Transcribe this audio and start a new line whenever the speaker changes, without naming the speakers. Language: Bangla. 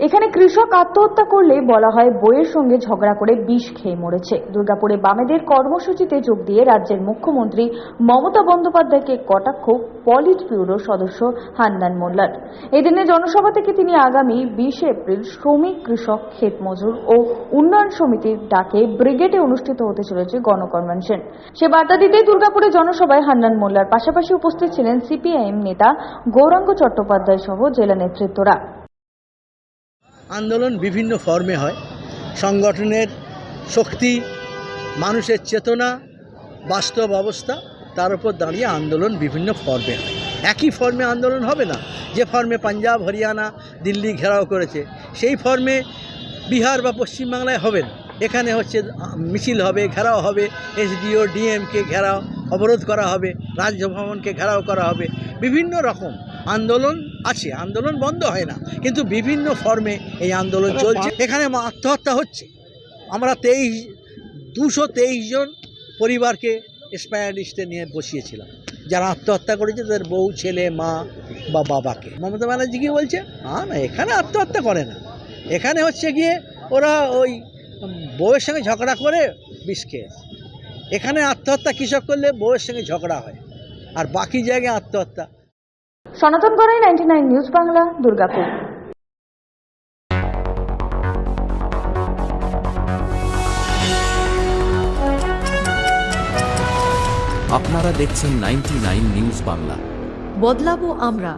এখানে কৃষক আত্মহত্যা করলে বলা হয় বইয়ের সঙ্গে ঝগড়া করে বিষ খেয়ে মরেছে। দুর্গাপুরে বামেদের কর্মসূচিতে যোগ দিয়ে রাজ্যের মুখ্যমন্ত্রী মমতা বন্দ্যোপাধ্যায়কে কটাক্ষ পলিট ব্যুরো সদস্য হান্নান মোল্লার। এদিনে জনসভা থেকে তিনি আগামী বিশে এপ্রিল শ্রমিক, কৃষক ক্ষেত মজুর ও উন্নয়ন সমিতির ডাকে ব্রিগেডে অনুষ্ঠিত হতে চলেছে গণকনভেনশন সে বার্তা দিতেই দুর্গাপুরে জনসভায় হান্নান মোল্লার পাশাপাশি উপস্থিত ছিলেন সিপিআইএম নেতা গৌরাঙ্গ চট্টোপাধ্যায় সহ জেলা নেতৃত্বরা।
আন্দোলন বিভিন্ন ফর্মে হয়। সংগঠনের শক্তি, মানুষের চেতনা, বাস্তব অবস্থা, তার উপর দাঁড়িয়ে আন্দোলন বিভিন্ন ফর্মে হয়। একই ফর্মে আন্দোলন হবে না। যে ফর্মে পাঞ্জাব, হরিয়ানা, দিল্লি ঘেরাও করেছে, সেই ফর্মে বিহার বা পশ্চিমবাংলায় হবে না। এখানে হচ্ছে মিছিল হবে, ঘেরাও হবে, এসডিও, ডিএমকে ঘেরাও। অবরোধ করা হবে রাজভবনকে ঘেরাও করা হবে বিভিন্ন রকম আন্দোলন আছে আন্দোলন বন্ধ হয় না কিন্তু বিভিন্ন ফর্মে এই আন্দোলন চলছে। এখানে আত্মহত্যা হচ্ছে। আমরা তেইশ দুশো তেইশ জন পরিবারকে লিস্টে নিয়ে বসিয়েছিলাম। যারা আত্মহত্যা করেছে তাদের বউ ছেলে মা বা বাবাকে। মমতা ব্যানার্জি কি বলছে? না না এখানে আত্মহত্যা করে না। এখানে হচ্ছে গিয়ে ওরা ওই বউয়ের সঙ্গে ঝগড়া করে বিষ খেয়েছে। এখানে আত্মহত্যা কৃষক করলে বউয়ের সঙ্গে ঝগড়া হয়। আর বাকি জায়গায় আত্মহত্যা।
Sanatan Gorai ninety nine news Bangla Durgapur.
আপনারা দেখছেন নাইনটি নিউজ বাংলা।
বদলাবো আমরা।